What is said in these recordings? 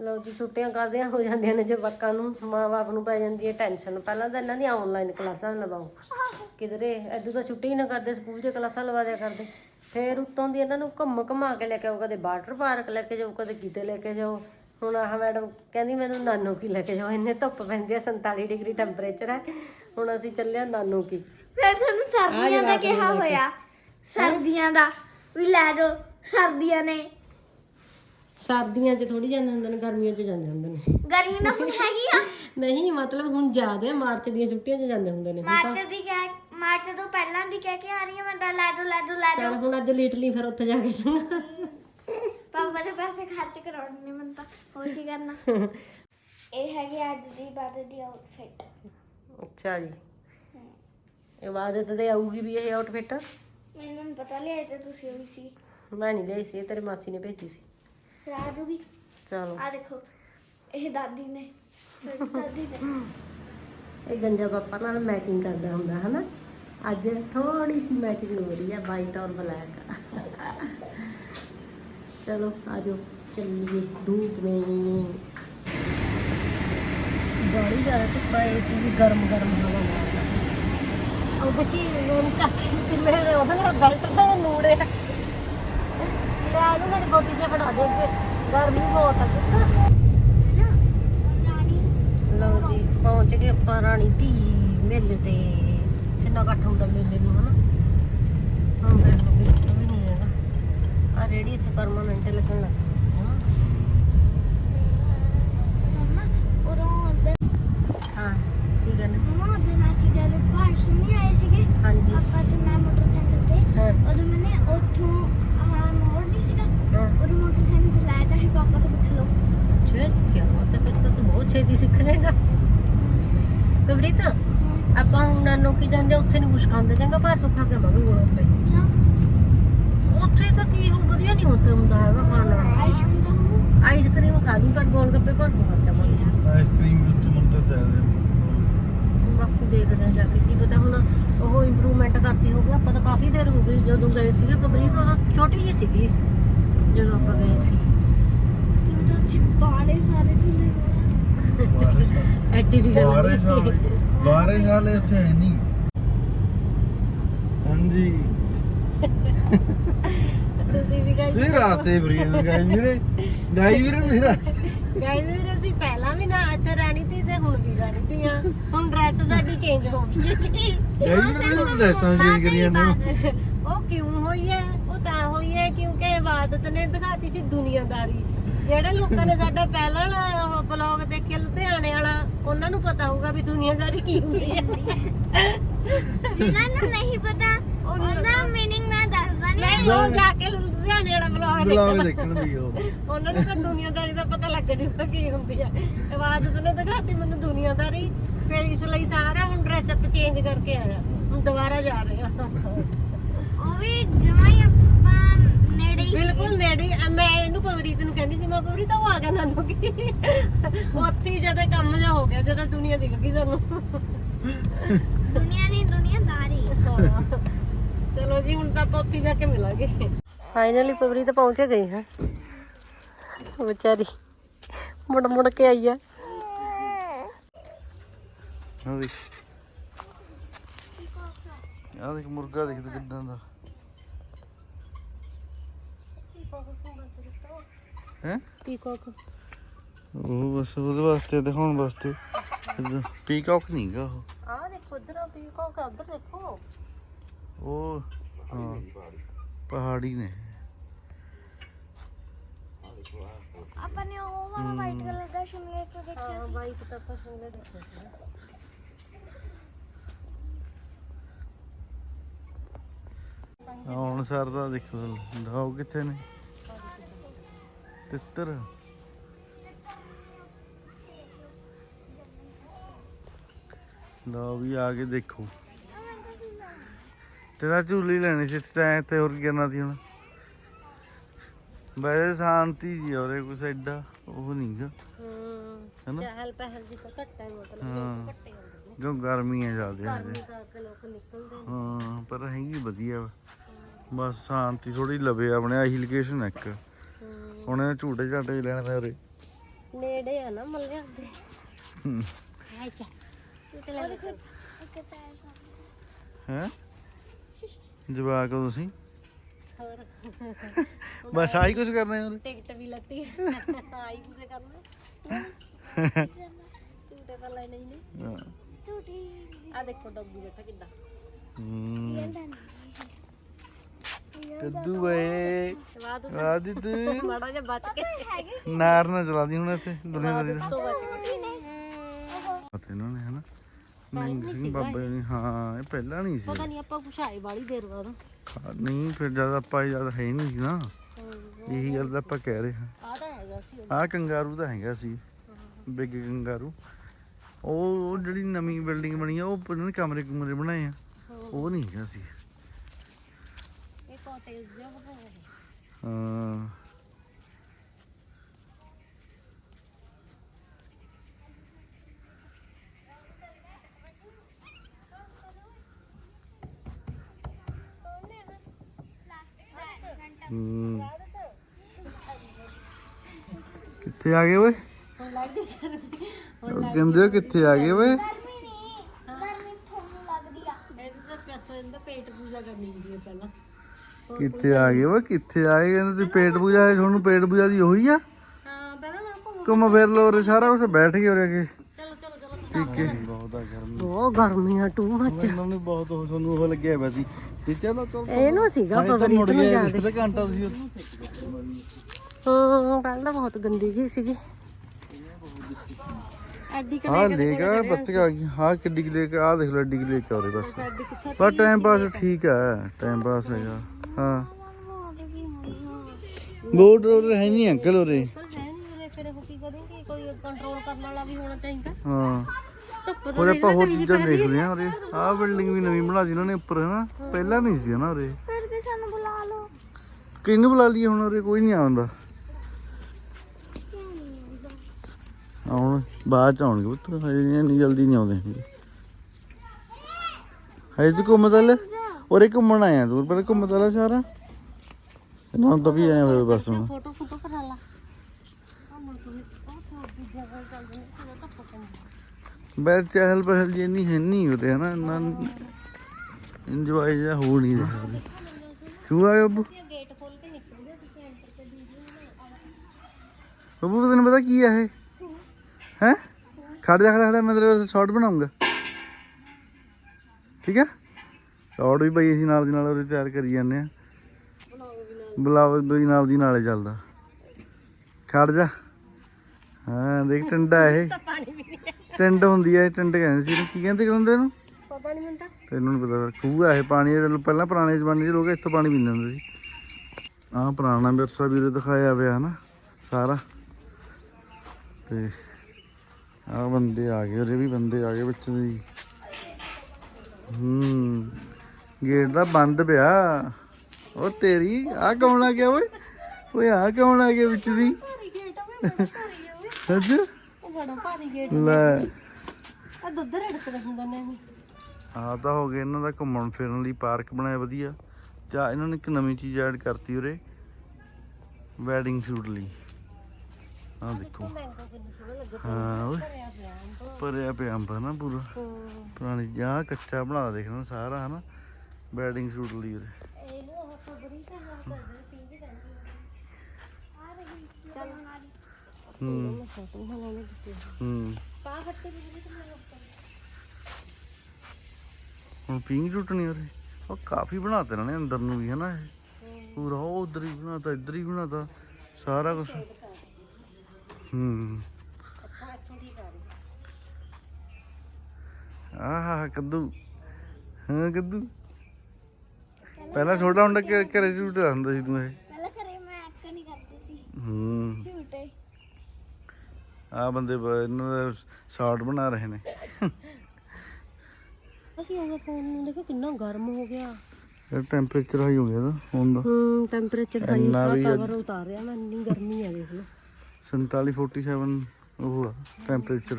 ਲਓ ਜੀ ਛੁੱਟੀਆਂ ਕਰਦਿਆਂ ਹੋ ਜਾਂਦੀਆਂ ਨੇ ਜਵਾਕਾਂ ਨੂੰ ਮਾਂ-ਬਾਪ ਨੂੰ ਪੈ ਜਾਂਦੀ ਹੈ ਟੈਨਸ਼ਨ। ਪਹਿਲਾਂ ਤਾਂ ਇਹਨਾਂ ਦੀਆਂ ਆਨਲਾਈਨ ਕਲਾਸਾਂ ਲਵਾਓ। ਕਿਧਰੇ ਐਦੂ ਤਾਂ ਛੁੱਟੀ ਹੀ ਨਾ ਕਰਦੇ ਸਕੂਲ 'ਚ ਕਲਾਸਾਂ ਲਵਾ ਦਿਆ ਕਰਦੇ। ਫੇਰ ਉੱਤੋਂ ਦੀ ਇਹਨਾਂ ਨੂੰ ਘੁੰਮ ਘੁਮਾ ਕੇ ਲੈ ਕੇ ਆਓ ਕਦੇ ਵਾਟਰ ਪਾਰਕ ਲੈ ਕੇ ਜਾਓ ਕਦੇ ਕਿਤੇ ਲੈ ਕੇ ਜਾਓ। ਹੁਣ ਆਹ ਮੈਡਮ ਕਹਿੰਦੀ ਮੈਨੂੰ ਨਾਨੂ ਕੀ ਲੈ ਕੇ ਜਾਓ ਇੰਨੇ ਧੁੱਪ ਪੈਂਦੀ ਹੈ 47 ਡਿਗਰੀ ਟੈਂਪਰੇਚਰ ਹੈ। ਹੁਣ ਅਸੀਂ ਚੱਲੇ ਹਾਂ ਨਾਨੂ ਕੀ ਫਿਰ ਤੁਹਾਨੂੰ ਸਰਦੀਆਂ ਦਾ ਕਿਹਾ ਹੋਇਆ ਸਰਦੀਆਂ ਦਾ। ਵੀ ਲੈ ਜਾਓ ਸਰਦੀਆਂ ਨੇ ਸਰਦੀਆਂ 'ਚ ਥੋੜੀ ਜਾਂਦੇ ਹੁੰਦੇ ਨੇ ਗਰਮੀਆਂ 'ਚ ਜਾਂਦੇ ਹੁੰਦੇ ਨੇ। ਗਰਮੀ ਨਾ ਹੁਣ ਹੈਗੀ ਆ। ਨਹੀਂ ਮਤਲਬ ਹੁਣ ਜ਼ਿਆਦਾ ਮਾਰਚ ਦੀਆਂ ਛੁੱਟੀਆਂ 'ਚ ਜਾਂਦੇ ਹੁੰਦੇ ਨੇ ਹੁਣ ਤਾਂ ਮਾਰਚ ਦੀ ਕਹਿ ਮਾਰਚ ਤੋਂ ਪਹਿਲਾਂ ਦੀ ਕਹਿ ਕੇ ਆ ਰਹੀ ਹਾਂ ਮੈਂ ਤਾਂ ਲੈ ਜਾਓ ਲੈ ਜਾਓ ਲੈ ਚੱਲ ਜਾਓ ਹੁਣ ਅੱਜ ਲੇਟ ਲਈ ਫਿਰ ਉੱਥੇ ਜਾ ਕੇ ਚੰਗਾ ਪਾਪਾ ਦੇ ਪੈਸੇ ਖਰਚ ਕਰਾਉਣੇ ਨੇ ਮੈਂ ਤਾਂ ਹੋਰ ਕੀ ਕਰਨਾ। ਇਹ ਹੈਗੀ ਅੱਜ ਦੀ ਬਾਦ ਦੀ ਆਊਟਫਿਟ ਅੱਛਾ ਜੀ। ਇਬਾਦਤ ਤੇ ਆਊਗੀ ਵੀ ਇਹ ਆਊਟਫਿਟ ਮੈਨੂੰ ਨੀ ਪਤਾ ਲਿਆ ਤੇ ਤੁਸੀਂ ਹੋਈ ਸੀ। ਮੈਂ ਨਹੀਂ ਲਈ ਸੀ ਇਹ ਤੇਰੀ ਮਾਸੀ ਨੇ ਭੇਜੀ ਸੀ। ਆ ਜੂਗੀ। ਚਲੋ। ਆ ਦੇਖੋ ਇਹ ਦਾਦੀ ਨੇ ਦਾਦੀ ਨੇ। ਇਹ ਗੰਜਾ ਪਾਪਾ ਨਾਲ ਮੈਚਿੰਗ ਕਰਦਾ ਹੁੰਦਾ ਹਨਾ? ਅੱਜ ਥੋੜੀ ਸੀ ਮੈਚਿੰਗ ਹੋ ਰਹੀ ਹੈ ਵਾਈਟ ਔਰ ਬਲੈਕ ਚਲੋ ਆਜੋ ਚੱਲੀਏ ਧੂਪ में ਬੜੀ ਜ਼ਿਆਦਾ ਧੁੱਪ ਹੈ ਸੀ ਵੀ ਗਰਮ ਗਰਮ ਹਵਾ ਮਾਰਦਾ ਉਹ ਦੇਖੀ ਉਹ ਕਾਕੇ ਤੇ ਮੇਰੇ ਉਹਦੇ ਨਾਲ ਬੈਲਟ ਦਾ ਨੂੜੇ ਲੈ ਇਹਨੂੰ ਮੇਰੀ ਬੋਟੀ ਤੇ ਫੜਾ ਦੇ ਅੱਗੇ ਗਰਮੀ ਬਹੁਤ ਆ, ਪੁੱਤ। ਲਓ ਜੀ, ਪਹੁੰਚ ਗਏ ਆਪਾਂ ਰਾਣੀ ਧੀ ਮੇਲੇ ਤੇ। ਕਿੰਨਾ ਇਕੱਠ ਹੁੰਦਾ ਮੇਲੇ ਨੂੰ, ਹਨਾ? ਹਾਂ ਦੇਖ ਬਿਲਕੁਲ ਵੀ ਨਹੀਂ ਹੈਗਾ। ਆ ਰੇੜੀ ਇੱਥੇ ਪਰਮਾਨੈਂਟ ਲੱਗਣ ਲੱਗ ਗਈ ਹਨਾ ਮੰਮਾ ਉਰੋਂ ਉੱਧਰ ਹਾਂ ਕੀ ਕਰਨਾ ਮੰਮਾ ਉੱਧਰ ਮਾਸੀ ਦੇ ਦੇ ਭਾਸ਼ਣ ਨਹੀਂ ਆਏ ਸੀਗੇ ਹਾਂਜੀ ਆਪਾਂ ਤੇ ਮੈਂ ਮੋਟਰਸਾਈਕਲ ਤੇ ਹਾਂ ਉਦੋਂ ਮੈਨੇ ਉੱਥੋਂ ਆਹ ਮੋੜ ਨਹੀਂ ਸੀਗਾ ਹਾਂ ਉਦੋਂ ਮੋਟਰਸਾਈਕਲ ਚਲਾਇਆ ਚਾਹੇ ਪਾਪਾ ਤੋਂ ਪੁੱਛ ਲਓ ਚਲ ਕੀ ਬਾਤ ਹੈ ਫਿਰ ਤਾਂ ਤੂੰ ਬਹੁਤ ਛੇਤੀ ਸਿੱਖ ਜਾਏਗਾ ਕਬਰੀਤ ਆਪਾਂ ਹੁਣ ਨਾਨੋ ਕੀ ਜਾਂਦੇ ਉੱਥੇ ਨਹੀਂ ਕੁਛ ਖਾਂਦੇ ਜਾਂਗਾ ਪਰ ਸੁੱਖਾ ਕੇ ਮਗਰ ਗੋਲ ਪਏ ਕਿਉਂ ਉੱਥੇ ਤਾਂ ਕੀ ਹੋ ਵਧੀਆ ਨਹੀਂ ਹੁੰਦਾ ਹੁੰਦਾ ਹੈਗਾ ਖਾਣਾ। ਆਈਸਕ੍ਰੀਮ ਖਾ ਲਈ ਪਰ ਗੋਲ ਗੱਪੇ ਪਰ ਸੁੱਖਾ ਕੇ ਮਗਰ। ਆਈਸਕ੍ਰੀਮ ਵਿੱਚ ਮੁੰਤਾ ਚਾਹਦੇ ਬਾਕੀ ਦੇਖਦੇ ਹਾਂ ਜਾ ਕੇ ਕੀ ਪਤਾ ਹੁਣ ਉਹ ਇੰਪਰੂਵਮੈਂਟ ਕਰਤੀ ਹੋਊਗੀ ਆਪਾਂ ਤਾਂ ਕਾਫੀ ਦੇਰ ਹੋ ਗਈ ਜਦੋਂ ਗਏ ਸੀਗੇ ਪਬਰੀਕ ਉਦੋਂ ਛੋਟੀ ਜਿਹੀ ਸੀਗੀ ਜਦੋਂ ਆਪਾਂ ਗਏ ਸੀ ਇਹ ਤਾਂ ਉੱਥੇ ਬਾੜੇ ਸਾਰੇ ਝੂਲੇ ਹੋਏ ਐਡੀ ਵੀ ਗੱਲ ਬਾਰਿਸ਼ ਨਹੀਂ ਵਾਲੇ ਬਾਰਿਸ਼ ਵਾਲੇ ਉੱਥੇ ਹੈ ਨਹੀਂ। ਹਾਂਜੀ। ਤੁਸੀਂ ਵੀ ਗਏ ਤੁਸੀਂ ਰਾਤ ਤੇ ਫਰੀ ਨੇ ਗਾਈ ਵੀਰੇ। ਗਾਈ ਵੀਰੇ ਤੁਸੀਂ ਰਾਤ ਗਾਇਜ਼ ਵੀਰ ਅਸੀਂ ਪਹਿਲਾਂ ਵੀ ਨਾ ਇੱਥੇ ਰਾਣੀ ਤੀ ਤੇ ਹੁਣ ਵੀ ਰਾਣੀ ਤੀ ਆ। ਹੁਣ ਡਰੈਸ ਸਾਡੀ ਚੇਂਜ ਹੋ ਗਈ ਵੀਰੇ ਚੇਂਜ ਉਹ ਕਿਉਂ ਹੋਈ ਹੈ? ਉਹ ਤਾਂ ਹੋਈ ਹੈ ਕਿਉਂਕਿ ਇਬਾਦਤ ਨੇ ਦਿਖਾਤੀ ਸੀ ਦੁਨੀਆਦਾਰੀ। ਜਿਹੜੇ ਲੋਕਾਂ ਨੇ ਸਾਡਾ ਪਹਿਲਾਂ ਵਾਲਾ ਬਲੌਗ ਦੇਖਿਆ ਲੁਧਿਆਣੇ ਵਾਲਾ ਉਹਨਾਂ ਨੂੰ ਪਤਾ ਹੋਊਗਾ ਵੀ ਦੁਨੀਆਦਾਰੀ ਕੀ ਹੁੰਦੀ ਹੈ। ਜਿਨ੍ਹਾਂ ਨੂੰ ਨਹੀਂ ਪਤਾ। ਉਹਦਾ ਮੀਨਿੰਗ ਮੈਂ ਦੱਸਦਾ ਨਹੀਂ ਨਹੀਂ ਉਹ ਜਾ ਕੇ ਲੁਧਿਆਣੇ ਵਾਲਾ ਬਲੌਗ ਦੇਖਣਾ ਦੀ ਉਹ। ਉਹਨਾਂ ਨੂੰ ਤਾਂ ਦੁਨੀਆਦਾਰੀ ਦਾ ਪਤਾ ਲੱਗ ਜੂਗਾ ਕੀ ਹੁੰਦੀ ਹੈ। ਇਬਾਦਤ ਨੇ ਦਿਖਾਤੀ ਮੈਨੂੰ ਦੁਨੀਆਦਾਰੀ ਫਿਰ ਇਸ ਲਈ ਸਾਰਾ ਹੁਣ ਡਰੈਸ ਅਪ ਚੇਂਜ ਕਰਕੇ ਆਇਆ। ਹੁਣ ਦੁਬਾਰਾ ਜਾ ਰਹੇ। ਉਹ ਵੀ ਜਮਾਂ ਹੀ ਆਪਾਂ ਨੇੜੇ ਹੀ ਬਿਲਕੁਲ ਨੇੜੇ ਹੀ। ਮੈਂ ਇਹਨੂੰ ਪਵਰੀਤ ਨੂੰ ਕਹਿੰਦੀ ਸੀ ਮੈਂ ਪਵਰੀਤ ਤਾਂ ਉਹ ਆ ਗਿਆ ਨਾਨੂ ਕੀ ਉੱਥੇ ਹੀ ਜਦੋਂ ਕੰਮ ਜਾ ਹੋ ਗਿਆ ਜਦੋਂ ਦੁਨੀਆ ਦਿਖ ਗਈ ਸਾਨੂੰ। ਦੁਨੀਆ ਨਹੀਂ ਦੁਨੀਆਦਾਰੀ ਹਾਂ। ਚਲੋ ਜੀ ਹੁਣ ਤਾਂ ਆਪਾਂ ਉੱਥੇ ਜਾ ਕੇ ਮਿਲਾਂਗੇ। ਫਾਈਨਲੀ ਪਵਰੀਤ ਪਹੁੰਚ ਗਈ ਹੈ ਵਿਚਾਰੀ ਮੁੜ ਮੁੜ ਕੇ ਆਈ ਹੈ ਆ ਦੇਖ। ਆ ਦੇਖ ਮੁਰਗਾ ਦੇਖ ਤੂੰ ਕਿੱਦਾਂ ਦਾ। ਹੈ? ਪੀਕੋਕ। ਉਹ ਬਸ ਉਹਦੇ ਵਾਸਤੇ ਦਿਖਾਉਣ ਵਾਸਤੇ। ਪੀਕੌਕ ਨਹੀਂ ਗਾ ਉਹ। ਆ ਦੇਖੋ ਉਧਰ ਪੀਕੋਕ ਉਧਰ ਦੇਖੋ। ਉਹ ਹਾਂ ਪਹਾੜੀ ਨੇ। ਆਪਾਂ ਨੇ ਉਹ ਵਾਲਾ ਵਾਈਟ ਕਲਰ ਦਾ ਸ਼ਿਮਲੇ ਚ ਦੇਖਿਆ ਹਾਂ ਸੀ। ਬਾਈਕ ਤਾਂ ਆਪਾਂ ਸੰਗੇ ਦੇਖਿਆ ਸੀ। ਹੁਣ ਸਰ ਦਾ ਦੇਖੋ ਡਾਉ ਕਿੱਥੇ ਨੇ। ਤਿੱਤਰ। ਲਓ ਵੀ ਆ ਕੇ ਦੇਖੋ। ਤੇਰਾ ਝੂਲੀ ਲੈਣੀ ਸੀ ਤੈਂ ਤੇ ਹੋਰ ਕੀ ਕਰਨਾ ਸੀ ਹੁਣ? ਵੈਸੇ ਸ਼ਾਂਤੀ ਜੀ ਔਰੇ ਕੁਛ ਐਡਾ ਉਹ ਨਹੀਂਗਾ ਹੂੰ ਹੈਨਾ? ਚਹਿਲ ਪਹਿਲ ਦੀ ਤਾਂ ਘੱਟ ਹੈ ਮਤਲਬ ਹਾਂ। ਘੱਟੇ ਹੁੰਦੇ ਕਿਉਂ ਗਰਮੀਆਂ ਜ਼ਿਆਦੇ ਆ। ਗਰਮੀ ਕਰਕੇ ਲੋਕ ਨਿਕਲਦੇ ਨੇ। ਹਾਂ ਪਰ ਹੈਗੀ ਵਧੀਆ। ਬਸ ਸ਼ਾਂਤੀ ਥੋੜੀ ਲਵੇ ਆਪਣੇ ਆਹੀ ਲੋਕੇਸ਼ਨ ਇੱਕ। ਹੂੰ ਹੁਣ ਝੂਟੇ ਝਾਟੇ ਲੈਣੇ ਨੇ ਉਰੇ। ਨੇੜੇ ਆ ਨਾ ਮੱਲਿਆਂ ਦੇ ਹੂੰ। ਅੱਛਾ ਤੇ ਲੈ ਸਾਹਮਣੇ ਹੈ? ਜਵਾਕ ਹੋ ਤੁਸੀਂ? ਹੋਰ ਬਸ ਆਹੀ ਕੁਝ ਕਰਨਾ ਹੈ ਟਿਕਟ ਵੀ ਲੱਤੀ। ਆਈ ਕੁਝ ਕਰਨਾ ਝੂਟੇ ਤਾਂ ਲੈਣੇ ਹੀ ਨੇ। ਹਾਂ। ਟੂਟੀ ਆ ਦੇਖੋ ਡੱਬੂ ਬੈਠਾ ਕਿੱਦਾਂ। ਹੂੰ। ਕੱਦੂ ਏ ਸਵਾਦ ਆਦੀ ਤੂੰ ਮਾੜਾ ਜਿਹਾ ਬਚ ਕੇ। ਨਾਰ ਨਾ ਚਲਾ ਦੀ ਹੁਣ ਇੱਥੇ ਦੁਨੀਆਦਾਰੀ ਦਾ ਤੋਂ ਬਚ ਕੇ। ਪਤਾ ਇਹਨਾਂ ਨੇ ਹਨਾ ਨਿੰਗ ਸਿੰਘ ਬਾਬਾ ਨੇ ਹਾਂ ਇਹ ਪਹਿਲਾਂ ਨਹੀਂ ਸੀ। ਪਤਾ ਨਹੀਂ ਆਪਾਂ ਕੁਛ ਆਏ ਬਾਲੀ ਦੇਰ ਬਾਅਦ। ਨਹੀਂ ਫਿਰ ਜਦ ਆਪਾਂ ਜਦ ਹੈ ਨਹੀਂ ਸੀ ਨਾ ਇਹੀ ਗੱਲ ਤਾਂ ਆਪਾਂ ਕਹਿ ਰਹੇ ਹਾਂ। ਆ ਤਾਂ ਹੈਗਾ ਸੀ ਆਹ ਕੰਗਾਰੂ ਤਾਂ ਹੈਗਾ ਸੀ ਬਿੱਗ ਕੰਗਾਰੂ। ਉਹ ਉਹ ਜਿਹੜੀ ਨਵੀਂ ਬਿਲਡਿੰਗ ਬਣੀ ਆ ਉਹ ਉਹਨਾਂ ਨੇ ਕਮਰੇ ਕੁਮਰੇ ਬਣਾਏ ਆ। ਉਹ ਨਹੀਂ ਹੈਗਾ ਸੀ। ਇਹ ਕਾਟੇਜ ਜਿਹਾ ਬਣਾਇਆ ਹੈ ਹਾਂ ਕਿੱਥੇ ਆ ਗਏ ਓਏ? ਉਹ ਕਹਿੰਦੇ ਕਿੱਥੇ ਆ ਗਏ ਓਏ ਗਰਮੀ ਨਹੀਂ ਗਰਮੀ ਤੁਹਾਨੂੰ ਲੱਗਦੀ ਆ ਇਹਦੇ ਤਾਂ ਪੈਸਾ ਇਹਦਾ ਪੇਟ ਪੂਜਾ ਕਰਨੀ ਹੁੰਦੀ ਹੈ ਪਹਿਲਾਂ ਕਿੱਥੇ ਆ ਗਏ? ਓਏ ਕਿੱਥੇ ਆ ਗਏ? ਕਹਿੰਦੇ ਤੁਸੀਂ ਪੇਟ ਪੂਜਾ ਹੈ ਤੁਹਾਨੂੰ ਪੇਟ ਪੂਜਾ ਦੀ ਉਹੀ ਆ? ਹਾਂ ਪਹਿਲਾਂ ਨਾ ਘੁੰਮ ਫਿਰ ਲੋ ਉਰੇ ਸਾਰਾ ਕੁਝ ਬੈਠ ਗਏ ਉਰੇ ਅੱਗੇ ਚਲੋ ਚਲੋ ਚਲੋ ਠੀਕ ਹੈ। ਬਹੁਤ ਆ ਗਰਮੀ। ਬਹੁਤ ਗਰਮੀ ਆ ਟੂ ਮੱਚ ਇਹਨਾਂ ਨੂੰ ਬਹੁਤ ਉਹ ਤੁਹਾਨੂੰ ਉਹ ਲੱਗਿਆ ਹੋਇਆ ਸੀ। ਤੇ ਚਲੋ ਚਲੋ ਇਹਨੂੰ ਸੀਗਾ ਹਾਏ ਤਾਂ ਪਵਰੀ ਮੁੜ ਨੂੰ ਗਿਆ ਜਾਂਦੇ ਇੱਕ ਘੰਟਾ ਤੁਸੀਂ ਹਾਂ ਪਹਿਲਾਂ ਬਹੁਤ ਗੰਦੀ ਜੀ ਸੀਗੀ। ਐਡੀ ਕ ਹਾਂ ਲੇਕ ਆ ਬੱਤਕ ਆ ਗਈ। ਹਾਂ ਕਿੱਡੀ ਕੁ ਲੇਕ ਆ ਦੇਖ ਲਓ ਐਡੀ ਕੁ ਲੇਕ ਆ ਉਰੇ ਬਸ। ਸਾਡੀ ਕਿੱਥੇ ਪਰ ਟਾਈਮ ਪਾਸ ਠੀਕ ਹੈ ਟਾਈਮ ਪਾਸ ਹੈਗਾ। ਹਾਂ। ਬੋਰਡ ਉਰੇ ਹੈ ਨਹੀਂ ਅੰਕਲ ਉਰੇ। ਹੈ ਨਹੀਂ ਉਰੇ ਫਿਰ ਉਹ ਕੀ ਕਰੇਂਗੇ ਕੋਈ ਕੰਟਰੋਲ ਕਰਨ ਵਾਲਾ ਵੀ ਹੋਣਾ ਚਾਹੀਦਾ। ਹਾਂ। ਧੁੱਪ ਹੋਰ ਆਪਾਂ ਹੋਰ ਚੀਜ਼ਾਂ ਦੇਖਦੇ ਹਾਂ ਉਰੇ। ਆਹ ਬਿਲਡਿੰਗ ਵੀ ਨਵੀਂ ਬਣਾ ਦੀ ਇਹਨਾਂ ਨੇ ਉੱਪਰ ਹਨਾ? ਪਹਿਲਾਂ ਨਹੀਂ ਸੀ ਨਾ ਉਰੇ। ਫਿਰ ਵੀ ਸਾਨੂੰ ਬੁਲਾ ਲਓ। ਕਿਹਨੂੰ ਬੁਲਾ ਲਈਏ ਹੁਣ ਉਰੇ? ਕੋਈ ਨਹੀਂ ਆਉਂਦਾ। ਆ ਹੁਣ ਬਾਅਦ ਚ ਆਉਣਗੇ ਪੁੱਤ। ਹਜੇ ਇੰਨੀ ਜਲਦੀ ਨਹੀਂ ਆਉਂਦੇ। ਹਜੇ ਤੂੰ ਘੁੰਮ ਦਲ ਉਰੇ ਘੁੰਮਣ ਆਇਆ ਤੂੰ ਪਰ ਘੁੰਮ ਦਲ ਸਾਰਾ ਨੂੰ ਤਾਂ ਵੀ ਹੋਏ ਬਸ ਹੁਣ। ਫੋਟੋ ਫੋਟੋ ਕਰਾ ਲਾ। ਬੈਠ ਚਹਿਲ ਪਹਿਲ ਜੀ ਨਹੀਂ ਹੈ ਨਹੀਂ ਉਰੇ ਹਨਾ ਇੰਨਾ ਇੰਜੋਏ ਜਿਹਾ ਹੋ ਨਹੀਂ ਰਿਹਾ। ਤੂੰ ਆਇਆ ਬੱਬੂ? ਬੱਬੂ ਤੈਨੂੰ ਪਤਾ ਕੀ ਆ ਇਹ? ਹੈ? ਖੜ ਜਾ ਖੜ ਜਾ ਮੈਂ ਤੇਰੇ ਸ਼ਾਰਟ ਬਣਾਉਂਗਾ। ਠੀਕ ਹੈ ਸ਼ਾਰਟ ਵੀ ਪਈ ਅਸੀਂ ਨਾਲ ਦੀ ਨਾਲ ਉਹਦੇ ਤਿਆਰ ਕਰੀ ਜਾਂਦੇ ਆ। ਬੁਲਾਓ ਵੀ ਨਾਲ ਦੀ ਨਾਲੇ ਚੱਲਦਾ। ਖੜ ਜਾ। ਹਾਂ ਦੇਖ ਟੰਡਾ ਇਹ। ਟੰਡ ਹੁੰਦੀ ਹੈ ਟੰਡ ਕਹਿੰਦੇ ਸੀ। ਕੀ ਕਹਿੰਦੇ ਕਹਿੰਦੇ ਇਹਨੂੰ ਪਤਾ ਨਹੀਂ ਮੈਨੂੰ ਤੈਨੂੰ ਨਹੀਂ ਪਤਾ ਖੂਹ ਆ ਇਹ ਪਾਣੀ ਇਹ ਪਹਿਲਾਂ ਪੁਰਾਣੇ ਜ਼ਮਾਨੇ 'ਚ ਲੋਕ ਇੱਥੋਂ ਪਾਣੀ ਪੀਂਦੇ ਹੁੰਦੇ ਸੀ। ਆਹ ਪੁਰਾਣਾ ਵਿਰਸਾ ਵੀਰੇ ਦਿਖਾਇਆ ਪਿਆ ਹਨਾ ਸਾਰਾ। ਤੇ ਆਹ ਬੰਦੇ ਆ ਗਏ ਉਰੇ ਵੀ ਬੰਦੇ ਆ ਗਏ ਵਿੱਚ ਦੇ। ਹੂੰ। ਗੇਟ ਦਾ ਬੰਦ ਪਿਆ। ਉਹ ਤੇਰੀ ਆ ਕੌਣ ਆ ਗਿਆ ਓਏ? ਓਏ ਆ ਕੌਣ ਆ ਗਿਆ ਵਿੱਚ ਦੀ? ਆ ਆ ਬੜਾ ਭਾਰੀ ਗੇਟ ਲੈ। ਆ ਦੁੱਧ ਰੜਕਦੇ ਹੁੰਦੇ ਨੇ ਇਹ ਆਹ ਤਾਂ ਹੋ ਗਿਆ ਇਹਨਾਂ ਦਾ ਘੁੰਮਣ ਫਿਰਨ ਲਈ ਪਾਰਕ ਬਣਾਇਆ ਵਧੀਆ। ਜਾਂ ਇਹਨਾਂ ਨੇ ਇੱਕ ਨਵੀਂ ਚੀਜ਼ ਐਡ ਕਰਤੀ ਉਰੇ ਵੈਡਿੰਗ ਸ਼ੂਟ ਲਈ। ਆਹ ਦੇਖੋ। ਹਾਂ ਓਏ। ਭਰਿਆ ਪਿਆ ਅੰਬ ਨਾ ਪੂਰਾ। ਪੁਰਾਣੀ ਜਾਂ ਕੱਚਾ ਬਣਾਦਾ ਦੇਖਣਾ ਸਾਰਾ ਹਨਾ? ਵੈਡਿੰਗ ਸ਼ੂਟ ਲਈ ਉਰੇ ਇਹਨੂੰ ਉਹ ਖਬਰੀ ਤੇ ਹਾਂ ਕਰਦੇ ਪੀਂਦੀ ਰਹਿੰਦੀ ਆ ਰਹੀ ਚੱਲ ਹੂੰ। ਦਿੱਤੀ ਹੂੰ। ਪਾ ਫੱਟੇ ਵੀ ਹੁਣ ਪਿੰਗ ਉਹ ਕਾਫੀ ਬਣਾਤੇ ਨੇ ਅੰਦਰ ਨੂੰ ਵੀ ਹਨਾ ਇਹ। ਪੂਰਾ ਉਹ ਉਧਰ ਹੀ ਬਣਾਤਾ ਇੱਧਰ ਹੀ ਬਣਾਤਾ ਸਾਰਾ ਕੁਝ ਹੂੰ। ਆਹ ਕੱਦੂ। ਹਾਂ ਕੱਦੂ। ਪਹਿਲਾਂ ਛੋਟਾ ਹੁੰਦਾ ਕਿ ਘਰੇ ਝੂਟਦਾ ਹੁੰਦਾ ਸੀ ਤੂੰ ਇਹ? ਪਹਿਲਾਂ ਘਰੇ ਮੈਂ ਐਕ ਨਹੀਂ ਕਰਦੀ ਸੀ। ਹੂੰ। ਝੂਟੇ। ਆ ਬੰਦੇ ਬ- ਇਹਨਾਂ ਦਾ ਸ਼ਾਰਟ ਬਣਾ ਰਹੇ ਨੇ। ਅਸੀਂ ਉਹ ਫੋਨ ਨੂੰ ਦੇਖੋ ਕਿੰਨਾ ਗਰਮ ਹੋ ਗਿਆ। ਇਹ ਟੈਂਪਰੇਚਰ ਹਾਈ ਹੋ ਗਿਆ ਦਾ ਫੋਨ ਦਾ। ਹੂੰ ਟੈਂਪਰੇਚਰ ਹਾਈ ਇੰਨਾ ਵੀ ਅੱਜ- ਕਵਰ ਉਤਾਰਿਆ ਮੈਂ ਇੰਨੀ ਗਰਮੀ ਆ ਦੇਖ ਲਓ। 47 47 ਉਹ ਆ ਟੈਂਪਰੇਚਰ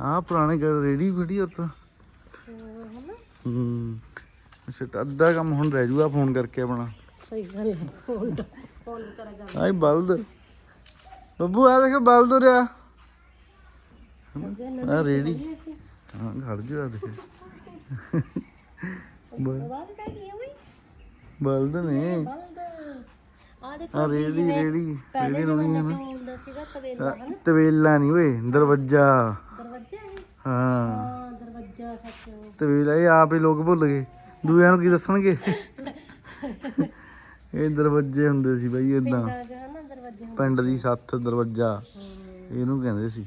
ਆ ਪੁਰਾਣੇ ਘਰ ਰੇੜੀ ਫੜੀ ਔਰ ਤਾਂ ਹੂੰ। ਅੱਛਾ ਅੱਧਾ ਕੰਮ ਹੁਣ ਰਹਿ ਜੂਗਾ ਫੋਨ ਕਰਕੇ ਆਪਣਾ। ਸਹੀ ਗੱਲ ਹੈ ਹੋਲਡ ਹੋਲਡ ਕਰਾ ਗੱਲ ਆਈ ਬਲਦ। ਬੱਬੂ ਆ ਦੇਖ ਬਲ ਤੁਰਿਆ ਆ। ਰੇੜੀ। ਹਾਂ ਖੜ ਜਾ ਆ ਦੇਖ। ਬਲ ਬਾਅਦ ਕਹਿ ਗਈ ਓਏ ਬਲਦ ਨੇ। ਆ ਰੇੜੀ ਰੇੜੀ ਰੇੜੀ ਰੋਣੀ ਹੈ ਤਵੇਲਾ ਨਹੀਂ ਓਏ ਦਰਵਾਜ਼ਾ। ਦਰਵਾਜ਼ਾ ਹਾਂ। ਦਰਵਾਜ਼ਾ ਸੱਚ ਤਵੇਲਾ ਇਹ ਆਪ ਹੀ ਲੋਕ ਭੁੱਲ ਗਏ। ਦੂਜਿਆਂ ਨੂੰ ਕੀ ਦੱਸਣਗੇ? ਇਹ ਦਰਵਾਜ਼ੇ ਹੁੰਦੇ ਸੀ ਬਈ ਇਦਾਂ ਪਿੰਡਾਂ ਚ ਹਨਾ ਦਰਵਾਜ਼ੇ ਹੁੰਦੇ ਪਿੰਡ ਦੀ ਸੱਤ ਦਰਵਾਜ਼ਾ ਇਹਨੂੰ ਕਹਿੰਦੇ ਸੀ।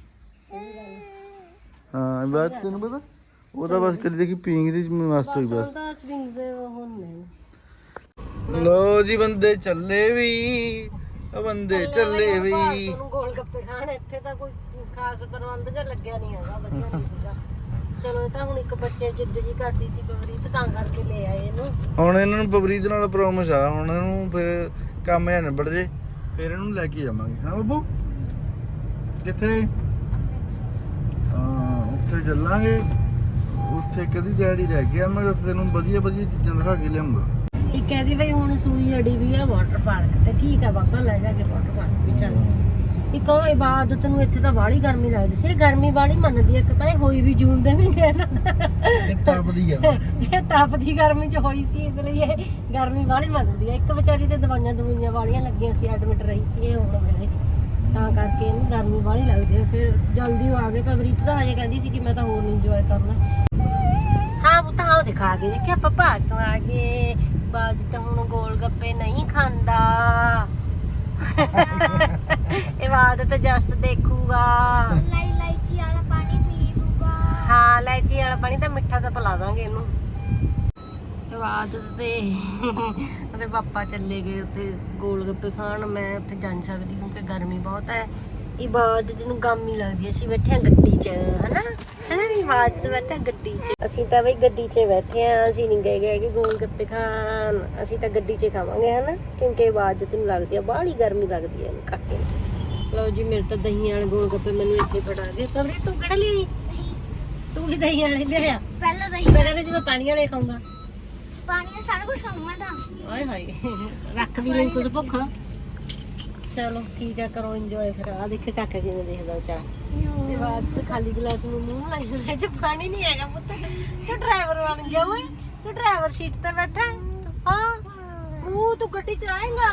ਹਾਂ ਬਾਤ ਤੈਨੂੰ ਪਤਾ? ਉਹਦਾ ਬਸ ਕਦੀ ਦੇਖੀ ਪੀਂਗ ਦੀ ਮਸਤ ਹੋਈ ਬਸ ਉਹਦਾ ਸਵਿੰਗਸ ਲੋ ਜੀ ਬੰਦੇ ਚੱਲੇ ਵੀ ਆ ਬੰਦੇ ਚੱਲੇ ਵੀ। ਗੋਲ ਗੱਪੇ ਖਾਣ ਇੱਥੇ ਤਾਂ ਕੋਈ ਖਾਸ ਪ੍ਰਬੰਧ ਜਿਹਾ ਲੱਗਿਆ ਨਹੀਂ ਹੈਗਾ ਵਧੀਆ ਨਹੀਂ ਸੀਗਾ। ਚਲੋ ਇਹ ਤਾਂ ਹੁਣ ਇੱਕ ਬੱਚੇ ਜਿੱਦ ਜੀ ਕਰਦੀ ਸੀ ਬਵਰੀ ਤੇ ਤਾਂ ਕਰਕੇ ਲੈ ਆਏ ਇਹਨੂੰ। ਹੁਣ ਇਹਨਾਂ ਨੂੰ ਪਵਰੀਤ ਨਾਲ ਪ੍ਰੋਮਿਸ ਆ। ਹੁਣ ਇਹਨੂੰ ਫਿਰ ਕੰਮ ਐ ਨਿਬੜ ਜੇ ਫਿਰ ਇਹਨੂੰ ਲੈ ਕੇ ਜਾਵਾਂਗੇ। ਹਾਂ ਬੱਬੂ? ਕਿੱਥੇ? ਹਾਂ ਉੱਥੇ ਚੱਲਾਂਗੇ। ਉੱਥੇ ਕਦੀ ਡੈਡੀ ਰਹਿ ਗਿਆ ਮੈਂ ਉਸ ਤੈਨੂੰ ਵਧੀਆ ਵਧੀਆ ਚੀਜ਼ਾਂ ਦਿਖਾ ਕੇ ਲਿਆਉਂਗਾ। ਇੱਕ ਕਹਿੰਦੀ ਬਈ ਹੁਣ ਸੂਈ ਅੜੀ ਵੀ ਆ ਵਾਟਰ ਪਾਰਕ ਤੇ। ਠੀਕ ਆ ਬਾਬਾ ਲੈ ਜਾ ਕੇ ਵਾਟਰ ਪਾਰਕ ਵੀ ਚੱਲ ਜਾ। ਇੱਕ ਉਹ ਇਬਾਦਤ ਨੂੰ ਇੱਥੇ ਤਾਂ ਬਾਹਲੀ ਗਰਮੀ ਲੱਗਦੀ ਸੀ। ਇਹ ਗਰਮੀ ਬਾਹਲੀ ਮੰਨਦੀ ਇੱਕ ਤਾਂ ਇਹ ਹੋਈ ਵੀ ਜੂਨ ਦੇ ਮਹੀਨੇ ਨਾਲ ਇਹ ਤਪਦੀ ਆ ਇਹ ਤਪਦੀ ਗਰਮੀ ਚ ਹੋਈ ਸੀ ਇਸ ਲਈ ਇਹ ਗਰਮੀ ਵਾਲੀ ਮੰਗਦੀ ਆ। ਇੱਕ ਵਿਚਾਰੀ ਤੇ ਦਵਾਈਆਂ ਦਵਾਈਆਂ ਵਾਲੀਆਂ ਲੱਗੀਆਂ ਸੀ ਐਡਮਿਟ ਰਹੀ ਸੀ ਇਹ ਹੁਣ ਵੇਲੇ ਤਾਂ ਕਰਕੇ ਇਹਨੂੰ ਗਰਮੀ ਵਾਲੀ ਲੱਗਦੀ ਫਿਰ ਜਲਦੀ ਉਹ ਆ ਗਏ ਪਰ ਰੀਤ ਤਾਂ ਹਜੇ ਕਹਿੰਦੀ ਸੀ ਕਿ ਮੈਂ ਤਾਂ ਹੋਰ ਨਹੀਂ ਇੰਜੋਏ ਕਰਨਾ। ਹਾਂ ਉਹ ਤਾਂ ਉਹ ਦਿਖਾ ਕੇ ਦੇਖਿਆ ਪਪਾ ਸੋ ਆ ਗਏ। ਬਾਜ ਤਾਂ ਹੁਣ ਗੋਲ ਗੱਪੇ ਨਹੀਂ ਖਾਂਦਾ। ਇਹ ਬਾਦ ਤਾਂ ਜਸਟ ਦੇਖੂਗਾ। ਲਾਈ ਲਾਈਚੀ ਵਾਲਾ ਪਾਣੀ ਪੀ ਲੂਗਾ ਹਾਂ ਲੈਚੀ ਵਾਲਾ ਪਾਣੀ ਤਾਂ ਮਿੱਠਾ ਤਾਂ ਪਿਲਾ ਦਾਂਗੇ ਇਹਨੂੰ। ਇਬਾਦਤ ਤੇ ਉਹਦੇ ਪਾਪਾ ਚੱਲੇ ਗਏ ਉੱਥੇ ਗੋਲ ਗੱਪੇ ਖਾਣ। ਮੈਂ ਉੱਥੇ ਜਾ ਨਹੀਂ ਸਕਦੀ ਕਿਉਂਕਿ ਗਰਮੀ ਬਹੁਤ ਹੈ। ਇਬਾਦਤ ਨੂੰ ਗਾਮੀ ਲੱਗਦੀ। ਅਸੀਂ ਬੈਠੇ ਹਾਂ ਗੱਡੀ 'ਚ ਹਨਾ? ਹਨਾ ਵੀ ਇਬਾਦਤ ਬੈਠਾ ਗੱਡੀ 'ਚ। ਅਸੀਂ ਤਾਂ ਬਈ ਗੱਡੀ 'ਚ ਬੈਠੇ ਆ ਅਸੀਂ ਨਹੀਂ ਗਏ ਗਏ ਕਿ ਗੋਲ ਗੱਪੇ ਖਾਣ। ਅਸੀਂ ਤਾਂ ਗੱਡੀ 'ਚ ਖਾਵਾਂਗੇ ਹਨਾ? ਕਿਉਂਕਿ ਇਬਾਦਤ ਨੂੰ ਲੱਗਦੀ ਆ ਬਾਹਲੀ ਗਰਮੀ ਲੱਗਦੀ ਇਹਨੂੰ ਕਾਕੇ। ਲਓ ਜੀ ਮੇਰੇ ਤਾਂ ਦਹੀਂ ਵਾਲੇ ਗੋਲ ਗੱਪੇ ਮੈਨੂੰ ਇੱਥੇ ਫੜਾ ਦੇ ਤਵਰੇ ਤੂੰ ਕਿਹੜਾ ਲਈ ਤੂੰ ਵੀ ਦਹੀਂ ਵਾਲੇ ਲਿਆ ਪਹਿਲਾਂ ਤਾਂ ਮੈਂ ਕਹਿੰਦਾ ਜੀ ਮੈਂ ਪਾਣੀ ਵਾਲੇ ਖਾਊਂਗਾ। ਪਾਣੀ ਦਾ ਸਾਰਾ ਕੁਝ ਖਾਊਂਗਾ ਤਾਂ। ਆਏ ਹਾਏ ਰੱਖ ਵੀ ਲਈ ਕੁਝ ਭੁੱਖਾ। ਚਲੋ ਠੀਕ ਹੈ ਕਰੋ ਇੰਜੋਏ ਫਿਰ। ਆ ਦੇਖੇ ਕਾਕਾ ਕਿਵੇਂ ਦੇਖਦਾ ਵਿਚਾਰਾ। ਤੇ ਬਾਅਦ ਤੇ ਖਾਲੀ ਗਲਾਸ ਨੂੰ ਮੂੰਹ ਲਾਈ ਜਾਂਦਾ ਚ ਪਾਣੀ ਨਹੀਂ ਹੈਗਾ ਪੁੱਤ। ਤੂੰ ਡਰਾਈਵਰ ਬਣ ਗਿਆ ਓਏ। ਤੂੰ ਡਰਾਈਵਰ ਸੀਟ ਤੇ ਬੈਠਾ ਹੈ? ਹਾਂ ਉਹ ਤੂੰ ਗੱਡੀ ਚਲਾਏਗਾ।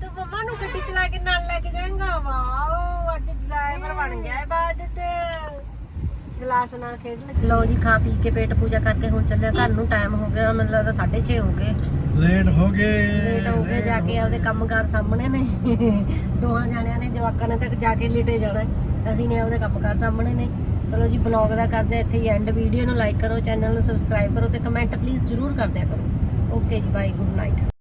ਤੂੰ ਮੰਮਾ ਨੂੰ ਗੱਡੀ ਚਲਾ ਕੇ ਨਾਲ ਲੈ ਕੇ ਜਾਏਗਾ। ਵਾਓ, ਅੱਜ ਡਰਾਈਵਰ ਬਣ ਗਿਆ ਹੈ ਬਾਅਦ ਗਲਾਸ ਨਾਲ ਖੇਡ ਲੈ ਲਓ ਜੀ ਖਾ ਪੀ ਕੇ ਪੇਟ ਪੂਜਾ ਕਰਕੇ ਹੁਣ ਚੱਲਿਆ। ਘਰ ਨੂੰ ਟਾਈਮ ਹੋ ਗਿਆ ਮੈਨੂੰ ਲੱਗਦਾ 6:30 ਹੋ ਗਏ। ਲੇਟ ਹੋ ਗਏ। ਲੇਟ ਹੋ ਕੇ ਜਾ ਕੇ ਆਪਦੇ ਕੰਮਕਾਰ ਸਾਹਮਣੇ ਨੇ। ਦੋਹਾਂ ਜਾਣਿਆਂ ਨੇ ਜਵਾਕਾਂ ਨੇ ਤੱਕ ਜਾ ਕੇ ਲੇਟੇ ਜਾਣਾ। ਅਸੀਂ ਨੇ ਆਪਦੇ ਕੰਮਕਾਰ ਸਾਹਮਣੇ ਨੇ। ਚਲੋ ਜੀ ਬਲੌਗ ਦਾ ਕਰਦੇ ਇੱਥੇ ਹੀ ਐਂਡ ਵੀਡੀਓ ਨੂੰ ਲਾਈਕ ਕਰੋ ਚੈਨਲ ਨੂੰ ਸਬਸਕ੍ਰਾਈਬ ਕਰੋ ਤੇ ਕਮੈਂਟ ਪਲੀਜ਼ ਜ਼ਰੂਰ ਕਰ ਦਿਆ ਕਰੋ। ਓਕੇ ਜੀ ਬਾਈ ਗੁੱਡ ਨਾਈਟ